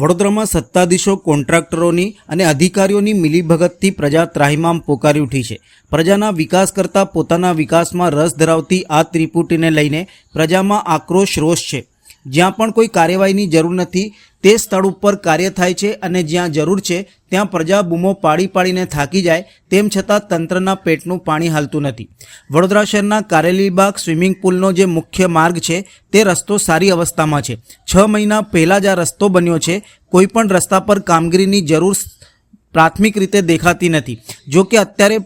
વડોદરામાં સત્તાધીશો કોન્ટ્રાક્ટરોની અને અધિકારીઓની મિલીભગતથી પ્રજા ત્રાહિમામ પોકારી ઉઠી છે. પ્રજાના વિકાસ કરતાં પોતાના વિકાસમાં રસ ધરાવતી આ ત્રિપુટીને લઈને પ્રજામાં આક્રોશ રોષ છે. જ્યાં પણ કોઈ કાર્યવાહીની જરૂર નથી, તે સ્થળ ઉપર કાર્ય થાય છે અને જ્યાં જરૂર છે, ત્યાં પ્રજા બૂમો પાડી પાડીને થાકી જાય, તેમ છતાં તંત્રના પેટનું પાણી હાલતું નથી. વડોદરા શહેરના કારેલીબાગ સ્વિમિંગ પુલનો જે મુખ્ય માર્ગ છે, તે રસ્તો સારી અવસ્થામાં છે. છ મહિના પહેલાં જ આ રસ્તો બન્યો છે. કોઈપણ રસ્તા પર કામગીરીની જરૂર પ્રાથમિક રીતે દેખાતી નથી. જો કે અત્યારે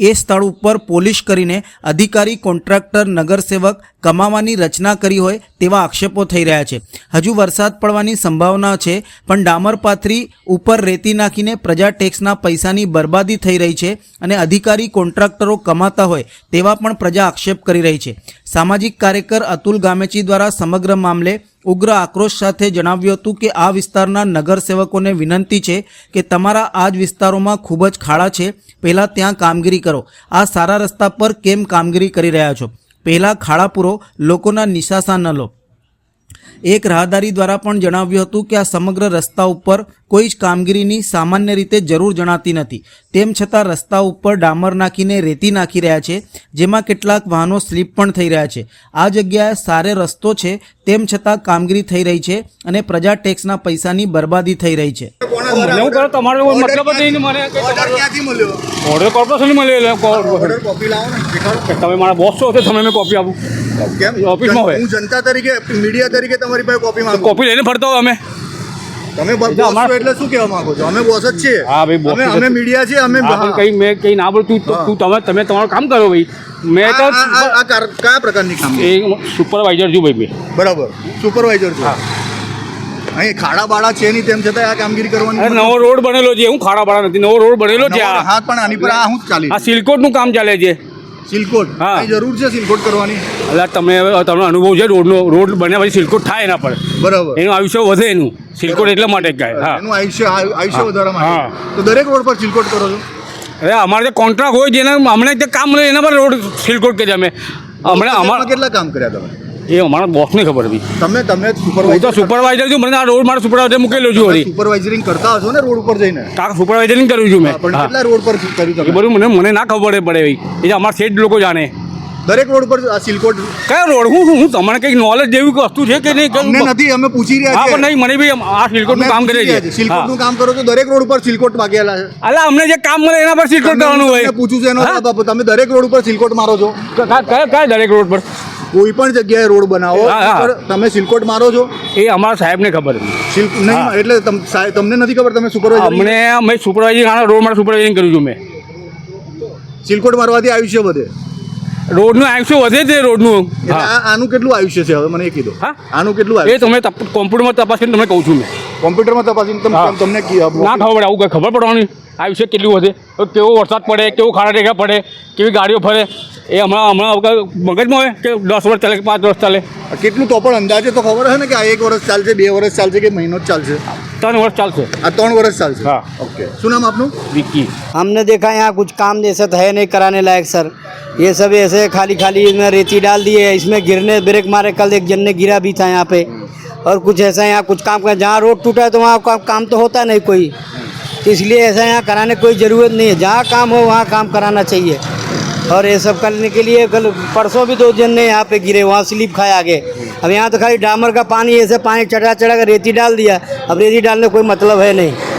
એ સ્થળ ઉપર પોલિશ કરીને અધિકારી, કોન્ટ્રાક્ટર, નગરસેવક કમાવાની રચના કરી હોય તેવા આક્ષેપો થઈ રહ્યા છે. હજુ વરસાદ પડવાની સંભાવના છે, પણ ડામર પાથરી ઉપર રેતી નાખીને પ્રજા ટેક્સના પૈસાની બરબાદી થઈ રહી છે અને અધિકારી, કોન્ટ્રાક્ટરો કમાતા હોય તેવા પણ પ્રજા આક્ષેપ કરી રહી છે. સામાજિક કાર્યકર અતુલ ગામેચી દ્વારા સમગ્ર મામલે ઉગ્ર આક્રોશ સાથે જણાવ્યું હતું કે આ વિસ્તારના નગરસેવકોને વિનંતી છે કે તમારા આ જ વિસ્તારોમાં ખૂબ જ ખાડા છે. પહેલાં ત્યાં કામગીરી કરો. આ સારા રસ્તા પર કેમ કામગીરી કરી રહ્યા છો? પહેલાં ખાડા પૂરો, લોકોના નિશાસા ન લો. એક રાહદારી દ્વારા પણ જણાવ્યું હતું કે આ સમગ્ર રસ્તા ઉપર કોઈ જ કામગીરીની સામાન્ય રીતે જરૂર જણાતી નથી. તેમ છતાં રસ્તા ઉપર ડામર નાખીને રેતી નાખી રહ્યા છે જેમાં કેટલાક વાહનો સ્લીપ પણ થઈ રહ્યા છે. આ જગ્યાએ સારે રસ્તો છે તેમ છતાં કામગીરી થઈ રહી છે અને પ્રજા ટેક્સના પૈસાની બરબાદી થઈ રહી છે. તમારો મતલબ જ નહીં મને ઓર્ડર મળ્યો? તમે મારા બોસ છો તમે મેં કોપી આપું. ઓફિસમાં હોય. હું જનતા તરીકે મીડિયા તરીકે તમારી પાસે કોપી કોપી લઈને ફરતો અમે. તમે બોસ એટલે છો એટલે શું કહેવા માંગો છો? અમે બોસ જ છીએ. હા ભાઈ, બોસ અમે મીડિયા છે. અમે કઈ મેં કંઈ ના બોલ તું તું તમે તમે તમારું કામ કરો ભાઈ. મેં તો આ- કયા પ્રકારની કામ એ સુપરવાઇઝર છું ભાઈ મેં. બરાબર. સુપરવાઇઝર છો. અહીં ખાડા બાળા છે નહીં તેમ છતાં આ કામગીરી કરવાની નવો રોડ બનેલો છે હું ખાડા બાળા નથી નવો રોડ બનેલો છે હા પણ આની પર આ શું ચાલી આ સિલકોટનું કામ ચાલે છે. સિલકોટ. હા. જરૂર છે સિલકોટ કરવાની? એટલે તમે હવે તમને અનુભવ છે રોડનો રોડ બન્યા પછી સિલકોટ થાય એના પર. બરાબર. એનું આયુષ્ય વધે એનું. સિલકોટ એટલા માટે ગાય હા. એનું આયુષ્ય આયુષ્ય વધારવા. માટે. તો દરેક રોડ પર સિલકોટ કરો છો? અરે અમારે જે કોન્ટ્રાક્ટ હોય જેને હમણાં જે કામ મળે એના પર રોડ સિલકોટ કરીએ અમે. હમણાં અમારા કેટલા કામ કર્યા તમે? એ અમારા બોસને ખબર હતી. તમે તમે હું તો સુપરવાઇઝર સુપરવાઇઝર છું મને આ રોડ મારા સુપરવાઇઝર મૂકેલો છું હરી સુપરવાઇઝરિંગ કરતા હશો ને રોડ ઉપર જઈને? કાકા સુપરવાઇઝરિંગ કર્યું છું મેં. પણ કેટલા રોડ પર કર્યું તમે? બધું મને મને ના ખબર પડે ભાઈ. એ અમારા શેઠ લોકો જાણે. દરેક રોડ પર સિલકોટ કયો રોડ? હું હું તમને કંઈક નોલેજ જેવી વસ્તુ છે કે નહીં? અમને નથી અમે પૂછી હા રહ્યા પણ છીએ નહીં મને ભાઈ આ સિલકોટનું કામ કરે છે. સિલકોટનું કામ કરો તો દરેક રોડ ઉપર સિલકોટ માગેલા છે. અલા અમને જે કામ મળે એના પર સિલકોટ કરવાનું હોય. પૂછું છે એનો. તમે દરેક રોડ ઉપર સિલકોટ મારો છો. કયા કયા દરેક રોડ પર? કોઈ પણ જગ્યાએ રોડ બનાવો તમે સિલકોટ મારો છો? એ અમારા સાહેબને ખબર નહીં એટલે તમ- તમને નથી ખબર તમે સુપરવાઇઝર અમને અમે સુપરવાઇઝિંગ આના રોડ માટે સુપરવાઇઝિંગ કર્યું છું મેં. સિલકોટ મારવાથી આયુષ્ય વધે. રોડનું આયુષ્ય વધે છે રોડનું. આનું કેટલું આયુષ્ય છે? હવે મને એ કીધું. હા? આનું કેટલું એ તમે કોમ્પ્યુટરમાં તપાસીને તમને કહું છું મેં. કોમ્પ્યુટરમાં તપાસીને તમ- હા. તમને કી- ના ખબર પડે આવું કંઈ ખબર પડવાની આયુષ્ય કેટલું વધે તો કેવો વરસાદ પડે કેવું ખાડા ટેકા પડે કેવી ગાડીઓ ફરે એ હમણાં હમણાં વગર મગજમાં હોય કે દસ વર્ષ ચાલે કે પાંચ વર્ષ ચાલે કેટલું તો પણ અંદાજે તો ખબર હશે ને કે આ એક વર્ષ ચાલશે બે વર્ષ ચાલશે કે મહિનો જ ચાલશે ત્રણ વર્ષ ચાલશે આ ત્રણ વર્ષ ચાલશે હા. ઓકે શું નામ આપનું વિકી हमने देखा यहाँ कुछ काम जैसा तो है नहीं कराने लायक सर ये सब ऐसे खाली खाली इसमें रेती डाल दिए इसमें गिरने ब्रेक मारे कल एक जन ने गिरा भी था यहाँ पे और कुछ ऐसा यहाँ कुछ काम कर जहाँ रोड टूटा है तो वहाँ का, काम तो होता नहीं कोई तो इसलिए ऐसा यहाँ कराने कोई ज़रूरत नहीं है जहाँ काम हो वहाँ काम कराना चाहिए और ये सब करने के लिए कल परसों भी दो जन ने यहाँ पे गिरे वहाँ स्लिप खाए आगे अब यहाँ तो खाली डामर का पानी ऐसे पानी चढ़ा चढ़ा कर रेती डाल दिया अब रेती डालने कोई मतलब है नहीं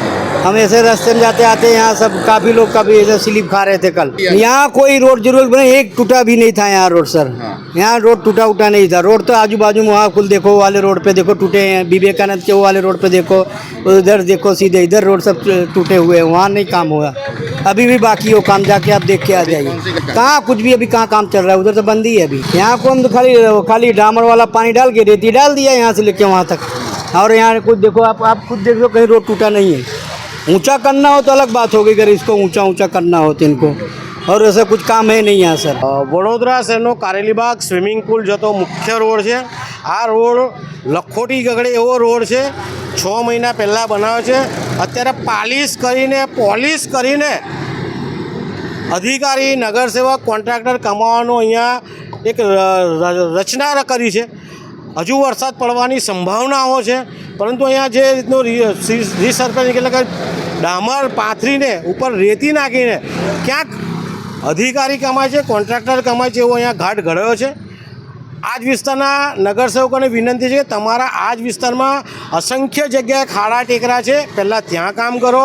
हम ऐसे रास्ते में जाते आते हैं यहाँ सब काफ़ी लोग कभी ऐसे स्लिप खा रहे थे कल। यहाँ कोई रोड ज़रूर बने एक टूटा भी नहीं था यहाँ रोड सर। यहाँ रोड टूटा उटा नहीं था। रोड तो आजू बाजू में वहाँ कुल देखो वाले रोड पे देखो टूटे हैं। विवेकानंद के वो वाले रोड पे देखो उधर देखो सीधे इधर रोड सब टूटे हुए हैं। वहाँ नहीं काम हुआ। अभी भी बाकी हो काम जाके आप देख के आ जाइए। कहाँ? कुछ भी अभी कहाँ काम चल रहा है उधर तो बंद ही है अभी। यहाँ को हम तो खाली खाली डामर वाला पानी डाल के रेती डाल दिया यहाँ से लेके वहाँ तक। और यहाँ कुछ देखो आप आप खुद देख लो कहीं रोड टूटा नहीं है। ऊंचा करना हो तो अलग बात होगी अगर इसको ऊंचा ऊंचा करना हो तो इनको और ऐसा कुछ काम है नहीं यहाँ सर અ, વડોદરા શહેરનો કારેલીબાગ સ્વિમિંગ પુલ જતો મુખ્ય રોડ છે આ રોડ લખોટી ગગડે એવો રોડ છે છ મહિના પહેલાં બનાવ્યો છે અત્યારે પાલિશ કરીને પોલિશ કરીને અધિકારી નગરસેવક કોન્ટ્રાક્ટર કમાવાનું અહીંયા એક ર- ર- રચના કરી છે હજુ વરસાદ પડવાની સંભાવનાઓ છે પરંતુ અહીંયા જે રીતનું રીસર્ફેસિંગ એટલે કે ડામર પાથરીને ઉપર રેતી નાખીને ક્યાંક અધિકારી કમાય છે કોન્ટ્રાક્ટર કમાય છે એવો અહીંયા ઘાટ ઘડ્યો છે. આ જ વિસ્તારના નગરસેવકોને વિનંતી છે કે તમારા આ જ વિસ્તારમાં અસંખ્ય જગ્યાએ ખાડા ટેકરા છે. પહેલાં ત્યાં કામ કરો.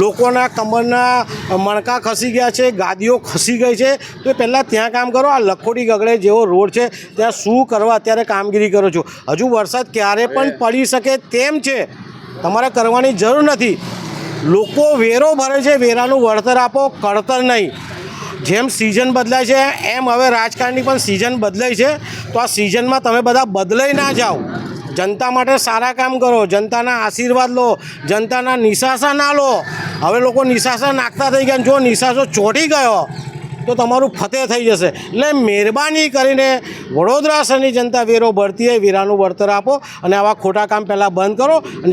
લોકોના કમરના મણકા ખસી ગયા છે ગાદીઓ ખસી ગઈ છે. તો પહેલાં ત્યાં કામ કરો. આ લખોટી ગગડે જેવો રોડ છે. ત્યાં શું કરવા અત્યારે કામગીરી કરો છો? હજુ વરસાદ ક્યારે પણ પડી શકે તેમ છે. તમારે કરવાની જરૂર નથી. લોકો વેરો ભરે છે, વેરાનું વળતર આપો, કળતર નહીં. જેમ સિઝન બદલાય છે, એમ હવે રાજકારણની પણ સિઝન બદલાઈ છે. તો આ સિઝનમાં તમે બધા બદલાઈ ના જાઓ. જનતા માટે સારા કામ કરો, જનતાના આશીર્વાદ લો, જનતાના નિશાસા ના લો. હવે લોકો નિશાસા નાખતા થઈ ગયા જો નિશાસો ચોંટી ગયો, તો તમારું ફતેહ થઈ જશે. એટલે મહેરબાની કરીને વડોદરા શહેરની જનતા વેરો ભરતી હોય, વેરાનું વળતર આપો અને આવા ખોટા કામ પહેલાં બંધ કરો અને જે